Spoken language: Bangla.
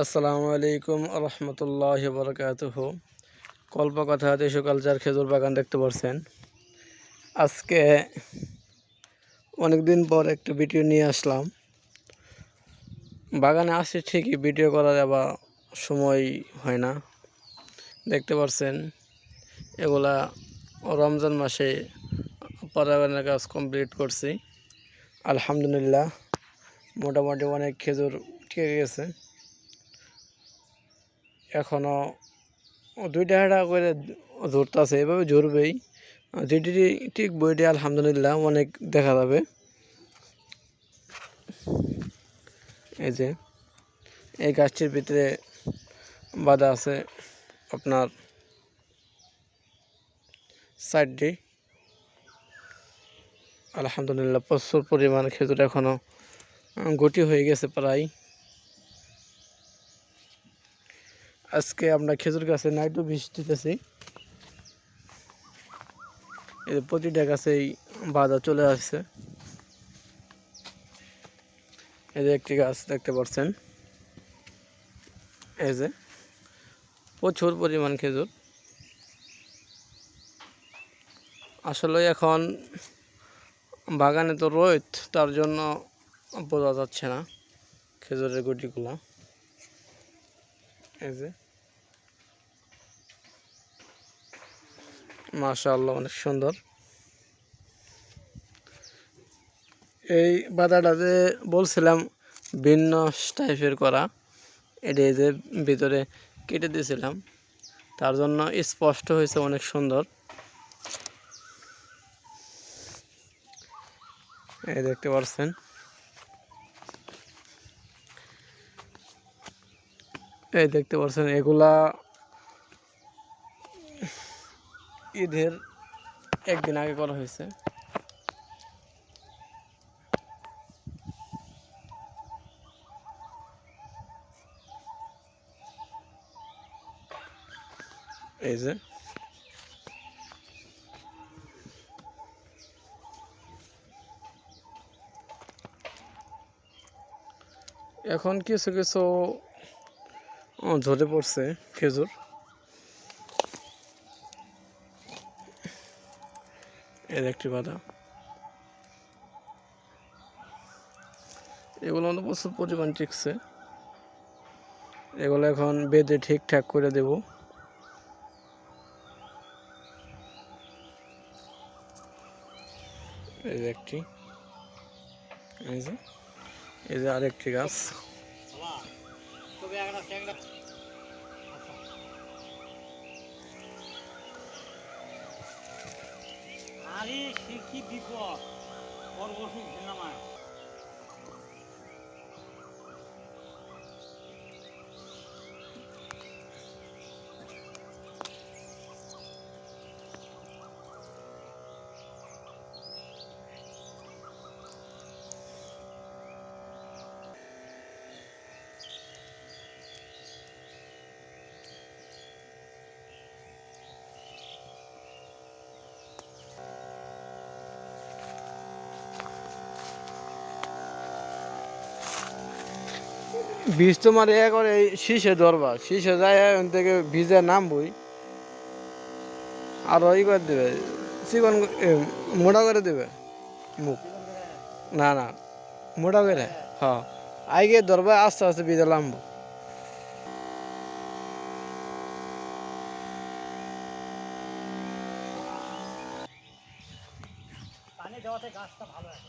আসসালামু আলাইকুম রহমতুল্লাহ বরকাতুহ। কল্পকথা দেশ কালচার খেজুর বাগান দেখতে পাচ্ছেন আজকে অনেকদিন পর একটা ভিডিও নিয়ে আসলাম। বাগানে আসি ঠিকই, ভিডিও করা যাবা সময় হয় না। দেখতে পাচ্ছেন এগুলা রমজান মাসে পরাগানের কাজ কমপ্লিট করছি। আলহামদুলিল্লাহ, মোটামুটি অনেক খেজুর ঠিক গেছে। এখনও দুইটা হাঁটা করে ধরতেছে এভাবে ঝরবেই। যেটি ঠিক বইটি, আলহামদুলিল্লাহ, অনেক দেখা যাবে। এই যে, এই গাছটির ভিতরে বাঁধা আছে আপনার সাইডটি। আলহামদুলিল্লাহ, প্রচুর পরিমাণ খেজুর এখনও গুটি হয়ে গেছে প্রায়। আজকে আমরা খেজুর গাছে নাইটও বিষ দিতেছি। যে প্রতিটা গাছেই বাধা চলে আসছে। যে একটি গাছ দেখতে পাচ্ছেন। এই যে প্রচুর পরিমাণ খেজুর। আসলে এখন বাগানে তো রোদ, তার জন্য বোঝা যাচ্ছে না খেজুরের গুটিগুলো। এই যে মাশাআল্লাহ, অনেক সুন্দর। এই বাদাটা যে বলছিলাম ভিন্ন টাইপের করা। এটা যে ভিতরে কেটে দিয়েছিলাম, তার জন্য স্পষ্ট হয়েছে অনেক সুন্দর। এই দেখতে পাচ্ছেন। এই দেখতে পাচ্ছেন, এগুলা ঈদের একদিন আগে করা হয়েছে। এই যে। এখন কিছু কিছু ঝরে পড়ছে খেজুর। এর একটি বাধা। এগুলো আমাদের প্রচুর পরিমাণ টিকছে এগুলো এখন বেঁধে ঠিকঠাক করে দেব। এই যে একটি। এই যে আরেকটি গাছ। আরে সে কি বিপদ? পরবর্তী নামায় বীজ তোমার এ করে এই শীষে ধরবা, শীষে যায় ওখান থেকে ভিজে নামবই। আর ওই করে দেবে, চিকন মোটা করে দেবে, মুখ। না না, মোটা করে হ্যাঁ। আগে ধরবা, আস্তে আস্তে ভিজে নামবো। গাছটা ভালো আছে।